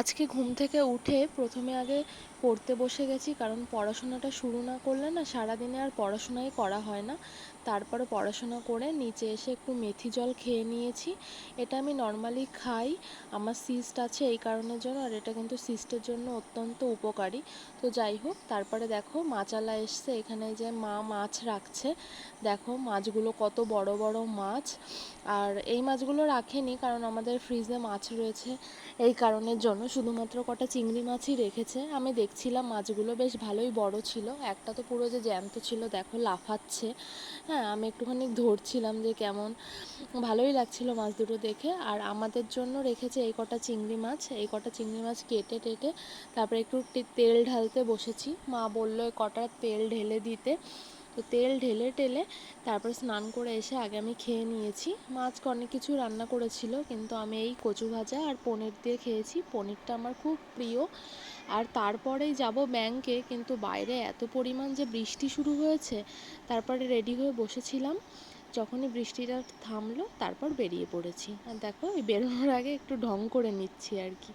আজকে ঘুম থেকে উঠে প্রথমে আগে পড়তে বসে গেছি, কারণ পড়াশোনাটা শুরু না করলে না সারাদিনে আর পড়াশোনাই করা হয় না। তারপরে পড়াশোনা করে নিচে এসে একটু মেথি জল খেয়ে নিয়েছি। এটা আমি নর্মালি খাই, আমার সিস্ট আছে এই কারণের জন্য, আর এটা কিন্তু সিস্টের জন্য অত্যন্ত উপকারী। তো যাই হোক, তারপরে দেখো মাচালা এসছে, এখানে যে মা মাছ রাখছে। দেখো মাছগুলো কত বড় বড় মাছ। আর এই মাছগুলো রাখেনি, কারণ আমাদের ফ্রিজে মাছ রয়েছে এই কারণের জন্য। শুধুমাত্র কটা চিংড়ি মাছই রেখেছে। আমি দেখছিলাম মাছগুলো বেশ ভালোই বড় ছিল। একটা তো পুরো যে জ্যান্ত ছিল, দেখো লাফাচ্ছে। হ্যাঁ আমি একটুখানি ধরছিলাম যে কেমন ভালোই লাগছিল মাছ দুটো দেখে। আর আমাদের জন্য রেখেছে এই কটা চিংড়ি মাছ। এই কটা চিংড়ি মাছ কেটে টেটে তারপরে একটু তেল ঢালতে বসেছি। মা বলল কটা তেল ঢেলে দিতে। তো তেল ঢেলে টেলে তারপর স্নান করে এসে আগে আমি খেয়ে নিয়েছি। মাছ অনেক কিছু রান্না করেছিল, কিন্তু আমি এই কচু ভাজা আর পনির দিয়ে খেয়েছি। পনিরটা আমার খুব প্রিয়। আর তারপরেই যাব ব্যাংকে কিন্তু বাইরে এত পরিমাণ যে বৃষ্টি শুরু হয়েছে, তারপরে রেডি হয়ে বসেছিলাম। যখনই বৃষ্টিটা থামলো, তারপর বেরিয়ে পড়েছি। আর দেখো, এই বেরোনোর আগে একটু ঢং করে নিচ্ছি আর কি।